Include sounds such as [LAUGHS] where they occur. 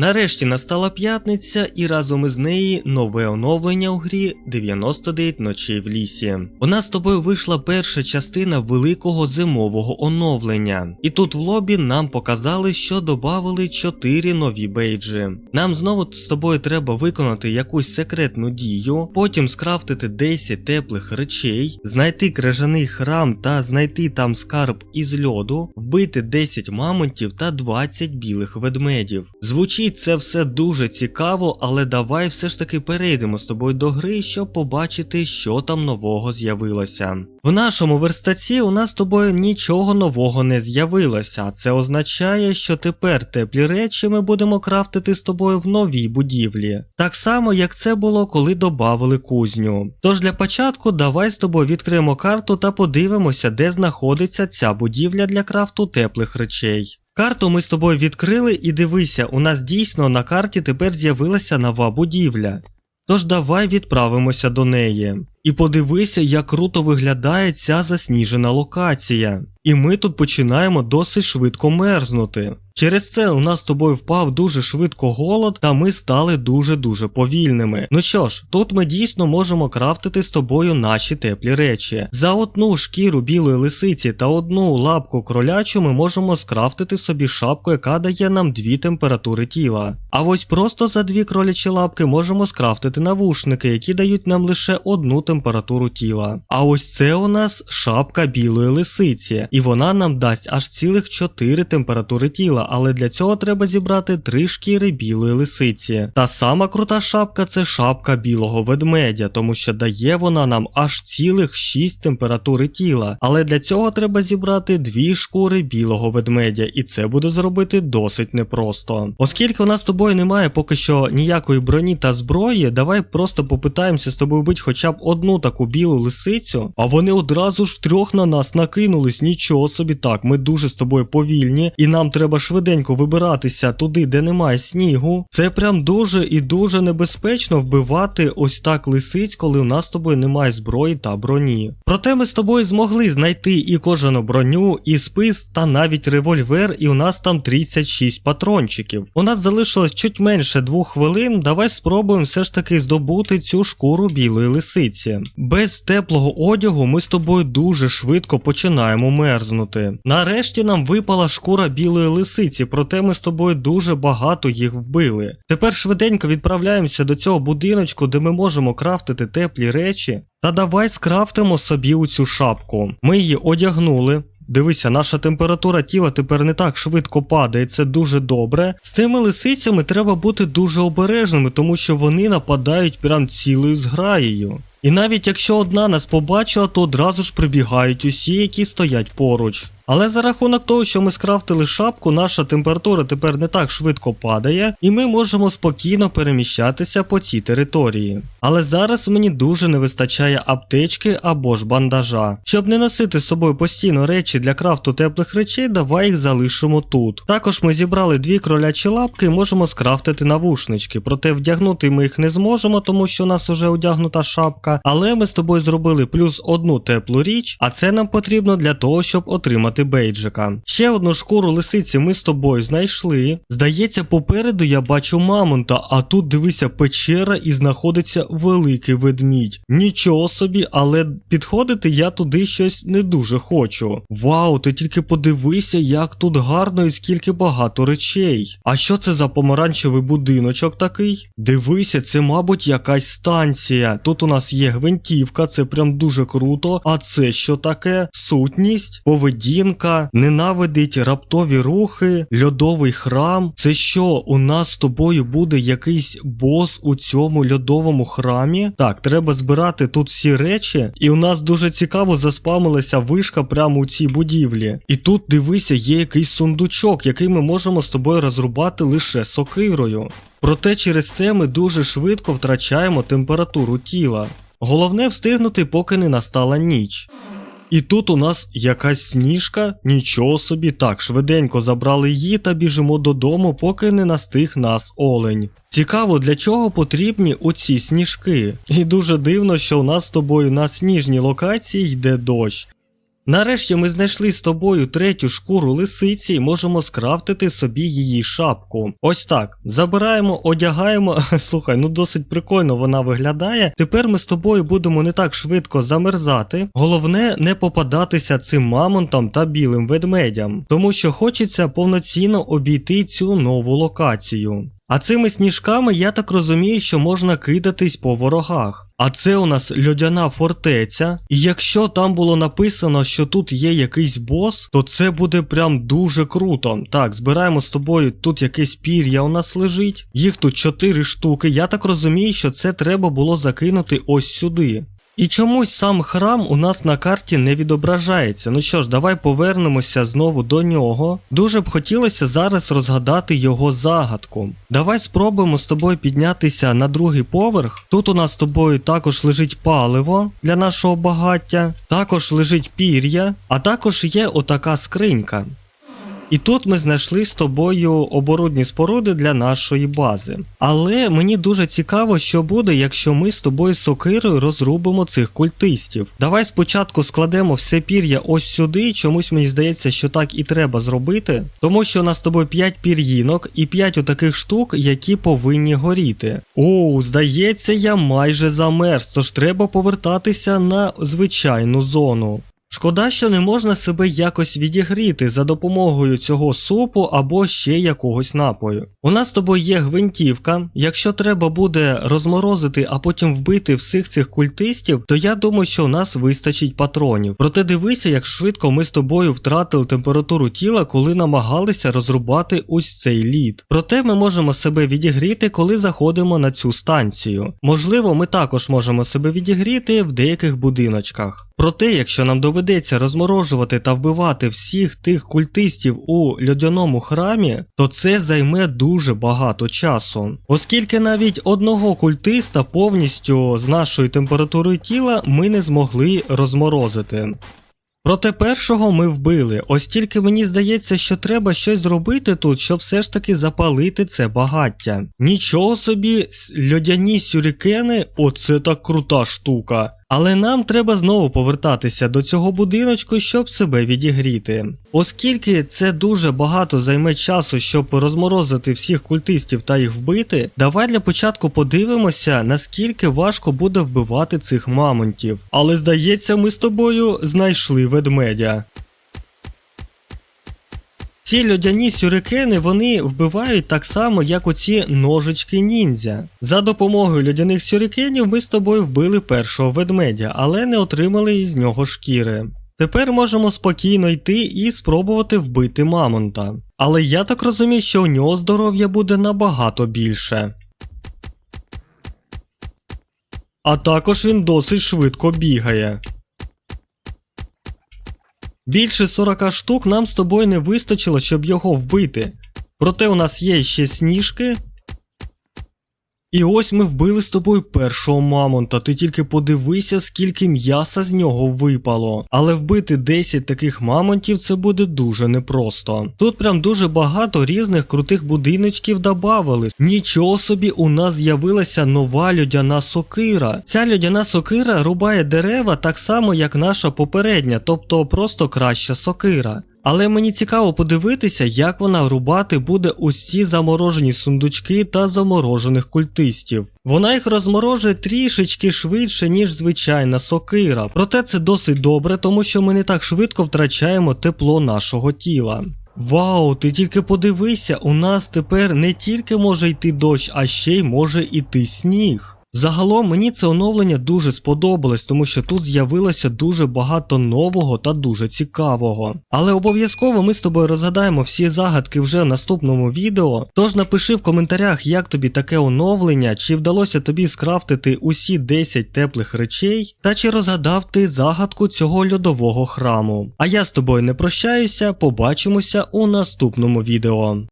Нарешті настала п'ятниця, і разом із неї нове оновлення у грі 99 ночей в лісі. У нас з тобою вийшла перша частина великого зимового оновлення. І тут в лобі нам показали, що додали 4 нові бейджі. Нам знову з тобою треба виконати якусь секретну дію, потім скрафтити 10 теплих речей, знайти крижаний храм та знайти там скарб із льоду, вбити 10 мамонтів та 20 білих ведмедів. Звучить це все дуже цікаво, але давай все ж таки перейдемо з тобою до гри, щоб побачити, що там нового з'явилося. В нашому верстаці у нас з тобою нічого нового не з'явилося, це означає, що тепер теплі речі ми будемо крафтити з тобою в новій будівлі. Так само, як це було, коли додавали кузню. Тож для початку давай з тобою відкриємо карту та подивимося, де знаходиться ця будівля для крафту теплих речей. Карту ми з тобою відкрили і дивися, у нас дійсно на карті тепер з'явилася нова будівля. Тож давай відправимося до неї. І подивися, як круто виглядає ця засніжена локація. І ми тут починаємо досить швидко мерзнути. Через це у нас з тобою впав дуже швидко голод, та ми стали дуже-дуже повільними. Ну що ж, тут ми дійсно можемо крафтити з тобою наші теплі речі. За одну шкіру білої лисиці та одну лапку кролячу ми можемо скрафтити собі шапку, яка дає нам дві температури тіла. А ось просто за дві кролячі лапки можемо скрафтити навушники, які дають нам лише одну температуру тіла. А ось це у нас шапка білої лисиці, і вона нам дасть аж цілих 4 температури тіла але для цього треба зібрати три шкіри білої лисиці. Та сама крута шапка це шапка білого ведмедя, тому що дає вона нам аж цілих 6 температури тіла. Але для цього треба зібрати дві шкури білого ведмедя, і це буде зробити досить непросто. Оскільки у нас з тобою немає поки що ніякої броні та зброї, давай просто попитаємося з тобою вбити хоча б одну таку білу лисицю, а вони одразу ж трьох на нас накинулись. Нічого собі так, ми дуже з тобою повільні, і нам треба швидко швиденько вибиратися туди, де немає снігу, це прям дуже і дуже небезпечно вбивати ось так лисиць, коли у нас з тобою немає зброї та броні. Проте ми з тобою змогли знайти і кожану броню, і спис, та навіть револьвер, і у нас там 36 патрончиків. У нас залишилось чуть менше двох хвилин. Давай спробуємо все ж таки здобути цю шкуру білої лисиці. Без теплого одягу ми з тобою дуже швидко починаємо мерзнути. Нарешті нам випала шкура білої лисиці вулиці, проте ми з тобою дуже багато їх вбили. Тепер швиденько відправляємося до цього будиночку, де ми можемо крафтити теплі речі. Та давай скрафтимо собі у цю шапку. Ми її одягнули. Дивися, наша температура тіла тепер не так швидко падає, це дуже добре. З цими лисицями треба бути дуже обережними, тому що вони нападають прям цілою зграєю. І навіть якщо одна нас побачила, то одразу ж прибігають усі, які стоять поруч. Але за рахунок того, що ми скрафтили шапку, наша температура тепер не так швидко падає, і ми можемо спокійно переміщатися по цій території. Але зараз мені дуже не вистачає аптечки або ж бандажа. Щоб не носити з собою постійно речі для крафту теплих речей, давай їх залишимо тут. Також ми зібрали дві кролячі лапки і можемо скрафтити навушнички, проте вдягнути ми їх не зможемо, тому що у нас вже одягнута шапка. Але ми з тобою зробили плюс одну теплу річ, а це нам потрібно для того, щоб отримати проти бейджика. Ще одну шкуру лисиці ми з тобою знайшли. Здається, попереду я бачу мамонта, а тут дивися печера і знаходиться великий ведмідь. Нічого собі, але підходити я туди щось не дуже хочу. Вау, ти тільки подивися, як тут гарно і скільки багато речей. А що це за помаранчевий будиночок такий? Дивися, це, мабуть, якась станція. Тут у нас є гвинтівка, це прям дуже круто. А це що таке? Сутність, поведінка жінка ненавидить раптові рухи, льодовий храм. Це що, у нас з тобою буде якийсь бос у цьому льодовому храмі? Так, треба збирати тут всі речі, і у нас дуже цікаво заспамилася вишка прямо у цій будівлі. І тут дивися, є якийсь сундучок, який ми можемо з тобою розрубати лише сокирою. Проте через це ми дуже швидко втрачаємо температуру тіла. Головне встигнути, поки не настала ніч. І тут у нас якась сніжка, нічого собі так, швиденько забрали її та біжимо додому, поки не настиг нас олень. Цікаво, для чого потрібні оці сніжки. І дуже дивно, що у нас з тобою на сніжній локації йде дощ. Нарешті ми знайшли з тобою третю шкуру лисиці і можемо скрафтити собі її шапку. Ось так. Забираємо, одягаємо. [LAUGHS] Слухай, ну досить прикольно вона виглядає. Тепер ми з тобою будемо не так швидко замерзати. Головне не попадатися цим мамонтам та білим ведмедям, тому що хочеться повноцінно обійти цю нову локацію. А цими сніжками я так розумію, що можна кидатись по ворогах. А це у нас льодяна фортеця. І якщо там було написано, що тут є якийсь бос, то це буде прям дуже круто. Так, збираємо з тобою тут якесь пір'я у нас лежить. Їх тут 4 штуки. Я так розумію, що це треба було закинути ось сюди. І чомусь сам храм у нас на карті не відображається. Ну що ж, давай повернемося знову до нього. Дуже б хотілося зараз розгадати його загадку. Давай спробуємо з тобою піднятися на другий поверх. Тут у нас з тобою також лежить паливо для нашого багаття, також лежить пір'я, а також є отака скринька. І тут ми знайшли з тобою оборудні споруди для нашої бази. Але мені дуже цікаво, що буде, якщо ми з тобою сокирою розрубимо цих культистів. Давай спочатку складемо все пір'я ось сюди. Чомусь мені здається, що так і треба зробити. Тому що у нас з тобою 5 пір'їнок і 5 отаких штук, які повинні горіти. О, здається, я майже замерз, тож треба повертатися на звичайну зону. Шкода, що не можна себе якось відігріти за допомогою цього супу або ще якогось напою. У нас з тобою є гвинтівка. Якщо треба буде розморозити, а потім вбити всіх цих культистів, то я думаю, що у нас вистачить патронів. Проте дивися, як швидко ми з тобою втратили температуру тіла, коли намагалися розрубати ось цей лід. Проте ми можемо себе відігріти, коли заходимо на цю станцію. Можливо, ми також можемо себе відігріти в деяких будиночках. Проте, якщо нам доведеться розморожувати та вбивати всіх тих культистів у льодяному храмі, то це займе дуже багато часу. Оскільки навіть одного культиста повністю з нашою температурою тіла ми не змогли розморозити. Проте першого ми вбили, ось тільки мені здається, що треба щось зробити тут, щоб все ж таки запалити це багаття. Нічого собі, льодяні сюрікени, оце так крута штука. Але нам треба знову повертатися до цього будиночку, щоб себе відігріти. Оскільки це дуже багато займе часу, щоб розморозити всіх культистів та їх вбити, давай для початку подивимося, наскільки важко буде вбивати цих мамонтів. Але здається, ми з тобою знайшли ведмедя. Ці льодяні сюрикени вони вбивають так само, як оці ножички ніндзя. За допомогою льодяних сюрикенів ми з тобою вбили першого ведмедя, але не отримали із нього шкіри. Тепер можемо спокійно йти і спробувати вбити мамонта. Але я так розумію, що у нього здоров'я буде набагато більше. А також він досить швидко бігає. Більше 40 штук нам з тобою не вистачило, щоб його вбити. Проте у нас є ще сніжки. І ось ми вбили з тобою першого мамонта. Ти тільки подивися, скільки м'яса з нього випало. Але вбити 10 таких мамонтів це буде дуже непросто. Тут прям дуже багато різних крутих будиночків добавили. Нічого собі, у нас з'явилася нова льодяна сокира. Ця льодяна сокира рубає дерева так само, як наша попередня, тобто просто краща сокира. Але мені цікаво подивитися, як вона рубати буде усі заморожені сундучки та заморожених культистів. Вона їх розморожує трішечки швидше, ніж звичайна сокира. Проте це досить добре, тому що ми не так швидко втрачаємо тепло нашого тіла. Вау, ти тільки подивися, у нас тепер не тільки може йти дощ, а ще й може йти сніг. Загалом мені це оновлення дуже сподобалось, тому що тут з'явилося дуже багато нового та дуже цікавого. Але обов'язково ми з тобою розгадаємо всі загадки вже в наступному відео. Тож напиши в коментарях, як тобі таке оновлення, чи вдалося тобі скрафтити усі 10 теплих речей, та чи розгадав ти загадку цього льодового храму. А я з тобою не прощаюся, побачимося у наступному відео.